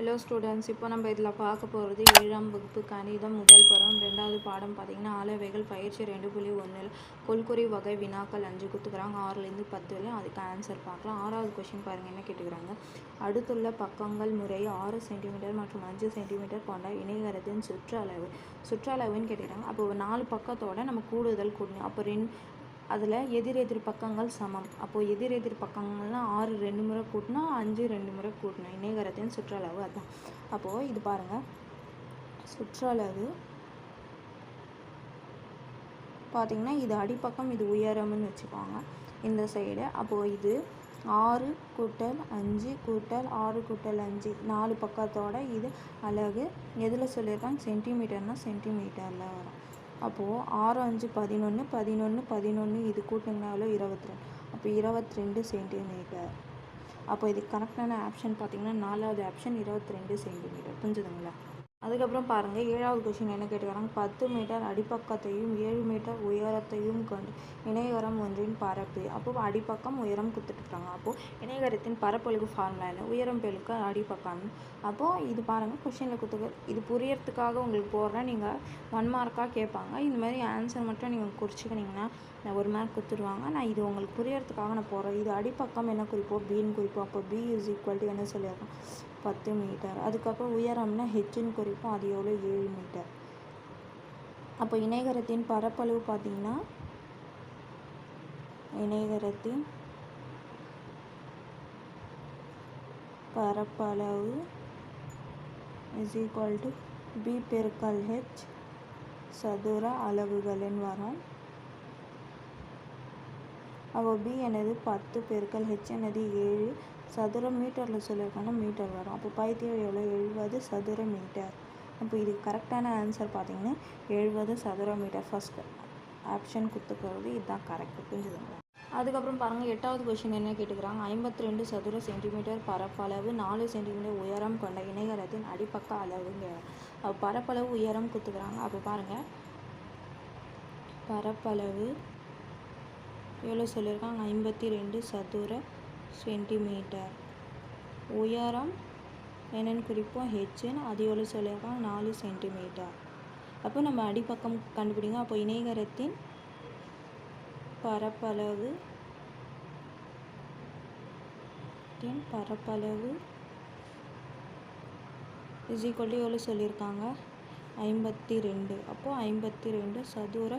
Hello students இப்போ நம்ம இதில் பார்க்க போகிறது ஏழாம் வகுப்பு கணிதம் முதல் பருவம் ரெண்டாவது பாடம் பார்த்திங்கன்னா ஆலவைகள் பயிற்சி ரெண்டு புள்ளி ஒன்றில் கொல்குறி வகை வினாக்கள் அஞ்சு கொடுத்துக்கிறாங்க ஆறுலேருந்து பத்து வரையும் அதுக்கு ஆன்சர் பார்க்கலாம். ஆறாவது கொஷின் பாருங்கள் என்ன கேட்டுக்கிறாங்க? அடுத்துள்ள பக்கங்கள் முறை ஆறு சென்டிமீட்டர் மற்றும் அஞ்சு சென்டிமீட்டர் கொண்ட இணைகரத்தின் சுற்றளவு. சுற்றளவுன்னு கேட்டுக்கிறாங்க. அப்போ நாலு பக்கத்தோட நம்ம கூடுதல் கூடணும். அப்போ ரெண்டு அதில் எதிர் எதிர் பக்கங்கள் சமம். அப்போது எதிர் எதிர் பக்கங்கள்னால் ஆறு ரெண்டு முறை கூட்டினா அஞ்சு ரெண்டு முறை கூட்டணும். இணைகரத்தின் சுற்றளவு அதுதான் அப்போது இது பாருங்கள் சுற்றளவு பார்த்திங்கன்னா இது அடிப்பக்கம் இது உயரம்னு வச்சுக்கோங்க. இந்த சைடு அப்போது இது ஆறு கூட்டல் அஞ்சு கூட்டல் ஆறு கூட்டல் அஞ்சு. நாலு பக்கத்தோட இது அழகு. எதில் சொல்லியிருக்காங்க? சென்டிமீட்டர்னால் சென்டிமீட்டரில் வரும். அப்போது ஆறு அஞ்சு பதினொன்று பதினொன்று பதினொன்று இது கூட்டிங்கன்னா இருபத்தி ரெண்டு. அப்போ இருபத்தி ரெண்டு சென்டிமீட்டர் அப்போ இது கரெக்டான ஆப்ஷன் பார்த்தீங்கன்னா நாலாவது ஆப்ஷன் இருபத்தி ரெண்டு சென்டிமீட்டர் புரிஞ்சுதுங்களா? அதுக்கப்புறம் பாருங்கள் ஏழாவது கொஷின் என்ன கேட்டுக்கிறாங்க பத்து மீட்டர் அடிப்பக்கத்தையும் ஏழு மீட்டர் உயரத்தையும் கொண்டு இணையகரம் ஒன்றின் பரப்பு. அப்போ அடிப்பக்கம் உயரம் கொடுத்துட்ருக்காங்க அப்போது இணையகரத்தின் பரப்பளவு ஃபார்முலா என்ன? உயரம் பெருக்க அடிப்பக்கம். அப்போது இது பாருங்கள் கொஷினில் கொடுத்துக்க இது புரியறதுக்காக உங்களுக்கு போடுறேன். நீங்கள் ஒன் மார்க்காக கேட்பாங்க. இந்த மாதிரி ஆன்சர் மட்டும் நீங்கள் குறிச்சிக்கினீங்கன்னா நான் ஒரு மார்க் கொடுத்துருவாங்க. நான் இது உங்களுக்கு புரியறதுக்காக நான் போடுறேன். இது அடிப்பக்கம் என்ன குறிப்போம் பின்னு குறிப்போம் அப்போ பி இஸ் ஈக்குவல் டு என்ன சொல்லியிருக்கோம்? பத்து மீட்டர் அதுக்கப்புறம் உயரம்னா ஹெச்னு வரைக்கும் அது எவ்வளோ ஏழு மீட்டர் அப்போ இணைகரத்தின் பரப்பளவு பார்த்தீங்கன்னா இணைகரத்தின் பரப்பளவு இஸ் ஈக்குவல் டு பி பெருக்கல் ஹெச் சதுர அளவுகளின் வரும். அப்போ பி என்னது? பத்து பெருக்கல் ஹெச் என்னது? ஏழு. சதுர மீட்டரில் சொல்லியிருக்காங்கன்னா மீட்டர் வரும். அப்போ பைத்தியம் எவ்வளோ எழுபது சதுர மீட்டர். அப்போ இது கரெக்டான ஆன்சர் பார்த்தீங்கன்னா எழுபது சதுர மீட்டர். ஃபஸ்ட் ஆப்ஷன் கொடுத்துக்கிறது இதுதான் கரெக்ட் புரிஞ்சுதுங்களா? அதுக்கப்புறம் பாருங்கள் எட்டாவது கொஷின் என்ன கேட்டுக்கிறாங்க? ஐம்பத்தி ரெண்டு சதுர சென்டிமீட்டர் பரப்பளவு நாலு சென்டிமீட்டர் உயரம் கொண்ட இணையகரத்தின் அடிப்பக்க அளவுங்க. அப்போ பரப்பளவு உயரம் கொடுத்துக்கிறாங்க. அப்போ பாருங்கள் பரப்பளவு எவ்வளோ சொல்லியிருக்காங்க? ஐம்பத்தி ரெண்டு சதுர சென்டிமீட்டர். உயரம் என்னென்னு குறிப்போம். ஹெச்சுன்னு அது எவ்வளோ சொல்லியிருக்கோம். நாலு சென்டிமீட்டர். அப்போ நம்ம அடிப்பக்கம் கண்டுபிடிங்க. அப்போ இணைகரத்தின் பரப்பளவு பரப்பளவு இஸ் ஈக்குவல் எவ்வளோ சொல்லியிருக்காங்க? ஐம்பத்தி ரெண்டு. அப்போது ஐம்பத்தி ரெண்டு சதுர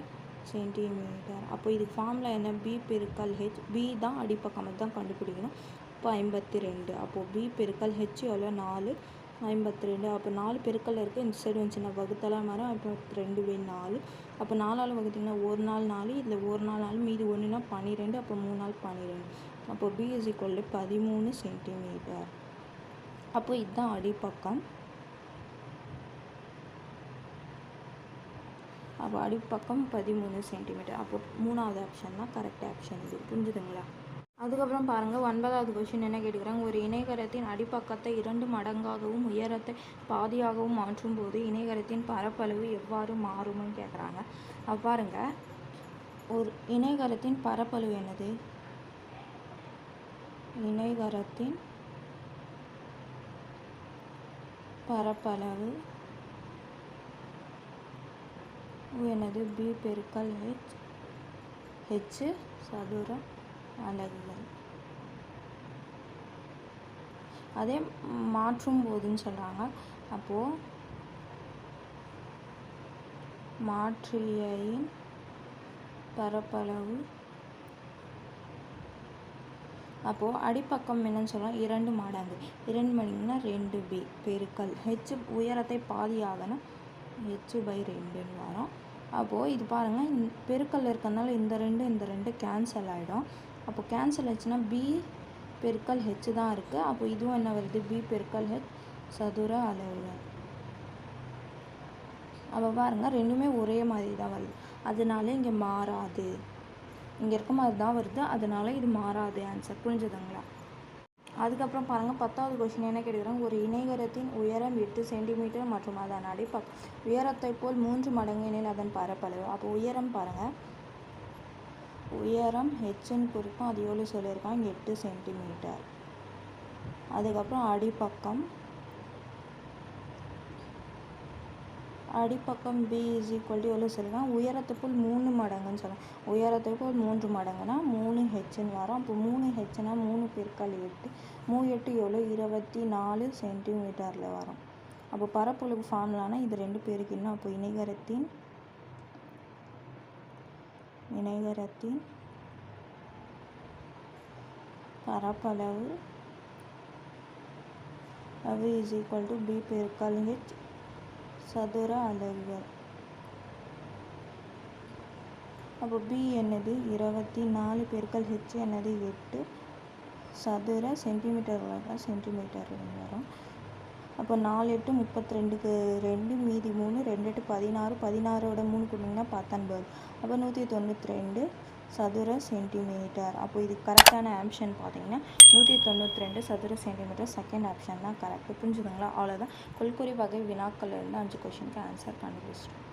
சென்டிமீட்டர். அப்போ இது ஃபார்மில் என்ன? பி பெருக்கல் ஹெச் பி தான் அடிப்பக்கம். தான் கண்டுபிடிக்கணும். இப்போ ஐம்பத்தி ரெண்டு அப்போது பி பெருக்கல் ஹெச் எவ்வளோ? நாலு. ஐம்பத்தி ரெண்டு அப்போ நாலு பெருக்கல் இருக்குது இந்த சைடு வந்து சின்ன வகுத்தலாம் மரம் ஐம்பத்தி ரெண்டு பை நாலு. அப்போ நாலால் வகுத்திங்கன்னா ஒரு நாள் நாலு. இதில் ஒரு நாள் நாலு. மீதி ஒன்றுனா பன்னிரெண்டு அப்போ மூணு நாள் பன்னிரெண்டு அப்போ பி இஸ் ஈக்குவல் பதிமூணு சென்டிமீட்டர் அப்போ இதுதான் அடிப்பக்கம். அப்போ அடிப்பக்கம் பதிமூணு சென்டிமீட்டர் அப்போ மூணாவது ஆப்ஷன் தான் கரெக்ட் ஆப்ஷன் இது. புரிஞ்சுதுங்களா? அதுக்கப்புறம் பாருங்கள் ஒன்பதாவது கொஷின் என்ன கேட்டுக்கிறாங்க? ஒரு இணைகரத்தின் அடிப்பக்கத்தை இரண்டு மடங்காகவும் உயரத்தை பாதியாகவும் மாற்றும் போது இணைகரத்தின் பரப்பளவு எவ்வாறு மாறும்னு கேட்குறாங்க அப்போ பாருங்க ஒரு இணைகரத்தின் பரப்பளவு என்னது? இணைகரத்தின் பரப்பளவு எனது பி பெருக்கல் ஹெச் ஹெச் சதுர அலகுகள். அதே மாற்றும் போதுன்னு சொல்கிறாங்க அப்போது மாற்றியின் பரப்பளவு அப்போது அடிப்பக்கம் என்னன்னு சொல்லலாம் இரண்டு மடங்கு. இரண்டு மடங்குனா ரெண்டு பி பெருக்கல். ஹெச் உயரத்தை பாதியாகனா ஹெச் பை ரெண்டுன்னு வரும். அப்போது இது பாருங்கள் பெருக்கல் இருக்கிறதுனால இந்த ரெண்டு இந்த ரெண்டு கேன்சல் ஆகிடும் அப்போ கேன்சல் ஆச்சுன்னா பி பெருக்கல் ஹெச் தான் இருக்குது அப்போ இதுவும் என்ன வருது? பி பெருக்கல் ஹெச் சதுர அளவு. அப்போ பாருங்கள் ரெண்டுமே ஒரே மாதிரி தான் வருது. அதனால இங்கே மாறாது. இங்கே இருக்க மாதிரி தான் வருது. அதனால இது மாறாது ஆன்சர் புரிஞ்சுதுங்களா? அதுக்கப்புறம் பாருங்கள் பத்தாவது கொஷின் என்ன கேட்குறாங்க ஒரு இணைகரத்தின் உயரம் எட்டு சென்டிமீட்டர் மற்றும் அதன் அடிப்பக்கம் உயரத்தை போல் மூன்று மடங்கு எனில் அதன் பரப்பளவு. அப்போ உயரம் பாருங்கள் உயரம் ஹெச்ன்னு குறிக்கும் அது எவ்வளோ சொல்லியிருக்காங்க? எட்டு சென்டிமீட்டர் அதுக்கப்புறம் அடிப்பக்கம். அடிப்பக்கம் பி இஸ் ஈக்குவல் டு எவ்வளோ சொல்லுவேன் உயரத்துக்குள் மூணு மடங்குன்னு சொல்லுவேன் உயரத்துக்குள் மூன்று மடங்குனா மூணு ஹெச்னு வரும். அப்போ மூணு ஹெச்னா மூணு பெருக்கல் எட்டு. மூணு எட்டு எவ்வளோ இருபத்தி நாலு சென்டிமீட்டரில் வரும். அப்போ பரப்பளவு ஃபார்முலானா இது ரெண்டு பேருக்கு இன்னும் அப்போ இணைகரத்தின் இணைகரத்தின் பரப்பளவு அது இஸ் ஈக்குவல் டு பி பெருக்கல் ஹெச் சதுர அலகுகள் அப்போ பி என்னது? இருபத்தி நாலு பெருக்கல் ஹெச் என்னது? எட்டு. சதுர சென்டிமீட்டர் வரும் சென்டிமீட்டர் வரும். அப்போ நாலு எட்டு முப்பத்தி ரெண்டுக்கு ரெண்டு மீதி மூணு ரெண்டு எட்டு பதினாறு பதினாறோட மூணு கொடுங்கன்னா பத்தொன்பது. அப்போ நூற்றி தொண்ணூற்றி ரெண்டு சதுர சென்டிமீட்டர் அப்போ இது கரெக்டான ஆப்ஷன் பார்த்தீங்கன்னா நூற்றி தொண்ணூற்றி ரெண்டு சதுர சென்டிமீட்டர் செகண்ட் ஆப்ஷன் தான் கரெக்ட் புரிஞ்சுதுங்களா? அவ்வளோதான் கொல்குறி வகை வினாக்கள் இருந்து அஞ்சு கொஷினுக்கு ஆன்சர் கண்டுபிடிச்சிட்டோம்.